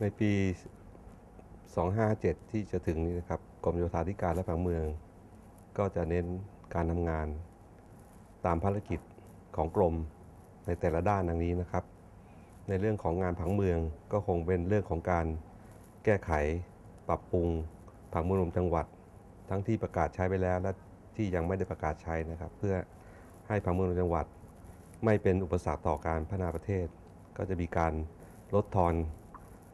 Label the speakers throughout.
Speaker 1: ในปี257 ที่จะถึงนี้นะครับกรมโยธาธิการและผังเมือง ก็จะเน้นการทำงานตามภารกิจของกรมในแต่ละด้านดังนี้นะครับ ในเรื่องของงานผังเมืองก็คงเป็นเรื่องของการแก้ไขปรับปรุงผังเมืองรวมจังหวัด ทั้งที่ประกาศใช้ไปแล้วและที่ยังไม่ได้ประกาศใช้นะครับ เพื่อให้ผังเมืองรวมจังหวัด ไม่เป็นอุปสรรคต่อการพัฒนาประเทศ ก็จะมีการลดทอน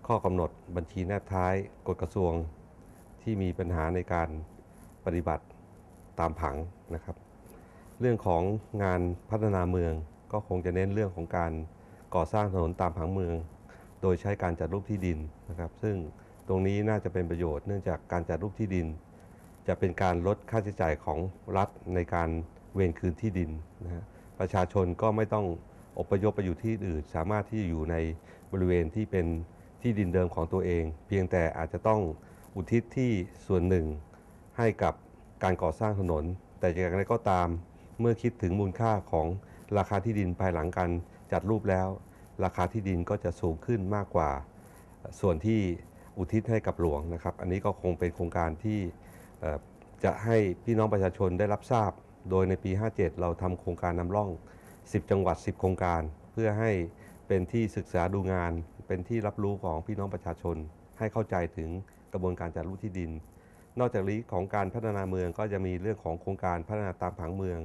Speaker 1: ข้อกำหนดบัญชีแนบท้ายกฎกระทรวงที่มีปัญหาในการปฏิบัติตามผังนะครับ เรื่องของงานพัฒนาเมืองก็คงจะเน้นเรื่องของการก่อสร้างถนนตามผังเมือง โดยใช้การจัดรูปที่ดินนะครับ ซึ่งตรงนี้น่าจะเป็นประโยชน์เนื่องจากการจัดรูปที่ดิน จะเป็นการลดค่าใช้จ่ายของรัฐในการเวรคืนที่ดินนะฮะประชาชนก็ไม่ต้องอพยพไปอยู่ที่อื่น สามารถที่จะอยู่ในบริเวณที่เป็น ที่ดินเดิมของตัวเอง เพียงแต่อาจจะต้องอุทิศที่ส่วนหนึ่งให้กับการก่อสร้างถนน แต่อย่างไรก็ตามเมื่อคิดถึงมูลค่าของราคาที่ดินภายหลังการจัดรูปแล้ว ราคาที่ดินก็จะสูงขึ้นมากกว่า ส่วนที่อุทิศให้กับหลวงนะครับ อันนี้ก็คงเป็นโครงการที่จะให้พี่น้องประชาชนได้รับทราบ โดยในปี 57 เราทำโครงการนำร่อง 10 จังหวัด 10 โครงการ เพื่อให้เป็นที่ศึกษาดูงาน เป็นที่รับรู้ของพี่น้องประชาชน ให้เข้าใจถึงกระบวนการจัดรูปที่ดิน นอกจากนี้ของการพัฒนาเมืองก็จะมีเรื่องของโครงการพัฒนาตามผังเมือง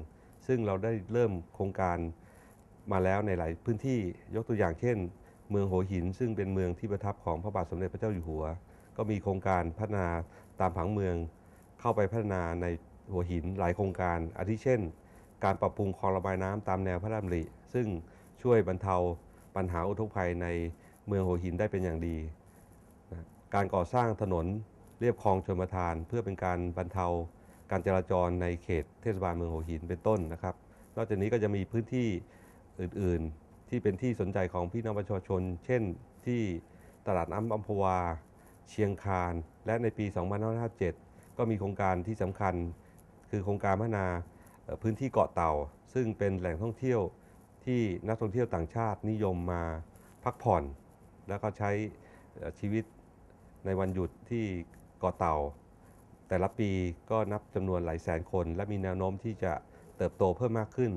Speaker 1: ซึ่งเราได้เริ่มโครงการมาแล้วในหลายพื้นที่ยกตัวอย่างเช่น เมืองหัวหิน ซึ่งเป็นเมืองที่ประทับของพระบาทสมเด็จพระเจ้าอยู่หัว ก็มีโครงการพัฒนาตามผังเมือง เข้าไปพัฒนาในหัวหินหลายโครงการ อาทิเช่น การปรับปรุงคลองระบายน้ำตามแนวพระราชดำริซึ่งช่วยบรรเทาปัญหาอุทกภัยใน เมืองหัวหินได้เป็นอย่างดีนะการก่อสร้างถนนเรียบคลองชลประทาน เพื่อเป็นการบรรเทาการจราจรในเขตเทศบาลเมืองหัวหินเป็นต้นนะครับ นอกจากนี้ก็จะมีพื้นที่อื่นๆ ที่เป็นที่สนใจของพี่น้องประชาชน เช่นที่ตลาดน้ำอัมพวา เชียงคาน และในปี 2557 ก็มีโครงการที่สำคัญ คือโครงการพัฒนาพื้นที่เกาะเต่า ซึ่งเป็นแหล่งท่องเที่ยวที่นักท่องเที่ยวต่างชาตินิยมมาพักผ่อน แล้วก็ใช้ชีวิตในวันหยุดที่เกาะเต่า แต่ละปีก็นับจำนวนหลายแสนคน และมีแนวโน้มที่จะเติบโตเพิ่มมากขึ้น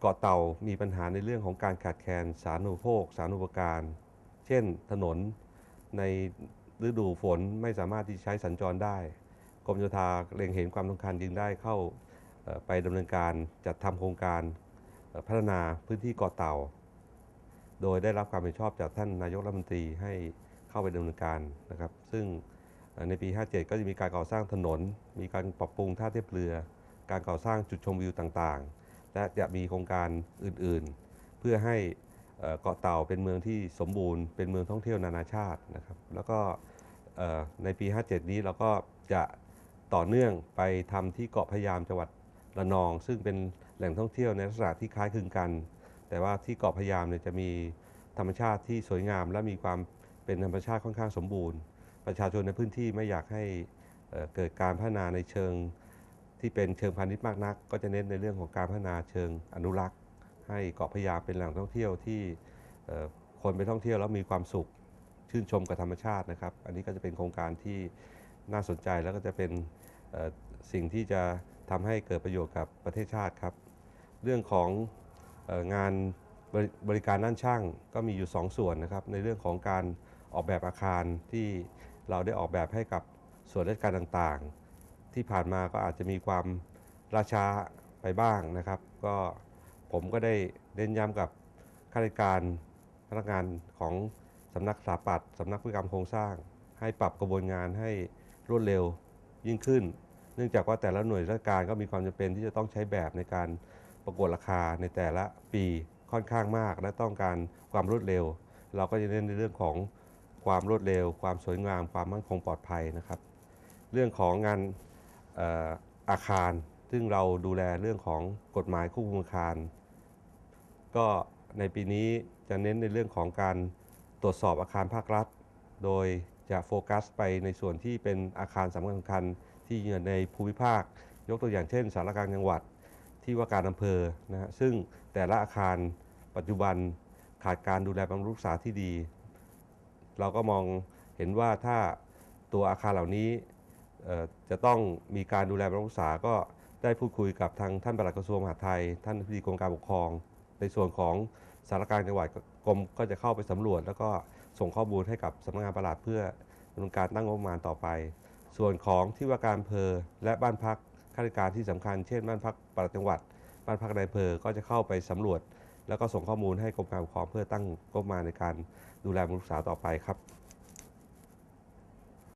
Speaker 1: เกาะเต่ามีปัญหาในเรื่องของการขาดแคลนสาธารณูปโภค สาธารณูปการ เช่นถนนในฤดูฝนไม่สามารถที่ใช้สัญจรได้ กรมโยธาเล็งเห็นความสำคัญจึงได้เข้าไปดำเนินการจัดทำโครงการพัฒนาพื้นที่เกาะเต่า โดยได้รับความเห็นชอบจากท่านนายกรัฐมนตรีให้เข้าไปดำเนินการนะครับ ซึ่งในปี 57 ก็จะมีการก่อสร้างถนน มีการปรับปรุงท่าเทียบเรือ การก่อสร้างจุดชมวิวต่างๆ และจะมีโครงการอื่นๆ เพื่อให้เกาะเต่าเป็นเมืองที่สมบูรณ์ เป็นเมืองท่องเที่ยวนานาชาตินะครับ แล้วก็ในปี 57 นี้เราก็จะต่อเนื่องไปทำที่เกาะพะยามจังหวัดระนอง ซึ่งเป็นแหล่งท่องเที่ยวในลักษณะที่คล้ายคลึงกัน แต่ว่าที่เกาะพะยามเนี่ยจะมีธรรมชาติที่สวยงาม และมีความเป็นธรรมชาติค่อนข้างสมบูรณ์ ประชาชนในพื้นที่ไม่อยากให้เเกิดการพัฒนาในเชิงที่เป็นเชิงพาณิชย์มากนัก ก็จะเน้นในเรื่องของการพัฒนาเชิงอนุรักษ์ ให้เกาะพะยามเป็นแหล่งท่องเที่ยวที่คนไปท่องเที่ยวแล้วมีความสุขชื่นชมกับธรรมชาตินะครับ อันนี้ก็จะเป็นโครงการที่น่าสนใจแล้วก็จะเป็นสิ่งที่จะทำให้เกิดประโยชน์กับประเทศชาติครับ เรื่องของ งานบริบริการด้านช่างก็มีอยู่ 2 ส่วนนะครับ ในเรื่องของการออกแบบอาคารที่เราได้ออกแบบให้กับส่วนราชการต่างๆ ที่ผ่านมาก็อาจจะมีความล่าช้าไปบ้างนะครับ ก็ผมก็ได้เน้นย้ำกับข้าราชการพนักงานของสำนักสถาปัตย์สำนักวิศวกรรมโครงสร้าง ให้ปรับกระบวนงานให้รวดเร็วยิ่งขึ้น เนื่องจากว่าแต่ละหน่วยราชการก็มีความจำเป็นที่จะต้องใช้แบบในการ ประกวดราคาในแต่ละปีค่อนข้างมาก และต้องการความรวดเร็ว เราก็จะเน้นในเรื่องของความรวดเร็ว ความสวยงาม ความมั่นคงปลอดภัยนะครับ เรื่องของงานออาคาร ซึ่งเราดูแลเรื่องของกฎหมายควบคุมอาคาร ก็ในปีนี้จะเน้นในเรื่องของการตรวจสอบอาคารภาครัฐ โดยจะโฟกัสไปในส่วนที่เป็นอาคารสำคัญสำคัญที่อยู่ในภูมิภาค ยกตัวอย่างเช่นสารกลางจังหวัด ที่ว่าการอำเภอนะฮะซึ่งแต่ละอาคารปัจจุบันขาดการดูแลบำรุงรักษาที่ดี เราก็มองเห็นว่าถ้าตัวอาคารเหล่านี้เอ่อจะต้องมีการดูแลบำรุงรักษาก็ได้พูดคุยกับทางท่านปลัดกระทรวงมหาดไทย ท่านอธิบดีกรมการปกครอง ในส่วนของสารการจังหวัดกรมก็จะเข้าไปสำรวจ แล้วก็ส่งข้อมูลให้กับสำนักงานปลัดเพื่อดำเนินการตั้งงบประมาณต่อไป ส่วนของที่ว่าการอำเภอและบ้านพัก ข้าราชการที่สำคัญเช่นบ้านพักปลัดจังหวัด บ้านพักนายอำเภอก็จะเข้าไปสำรวจ แล้วก็ส่งข้อมูลให้กรมการปกครองเพื่อตั้งงบมาในการดูแลบำรุงรักษาต่อไปครับ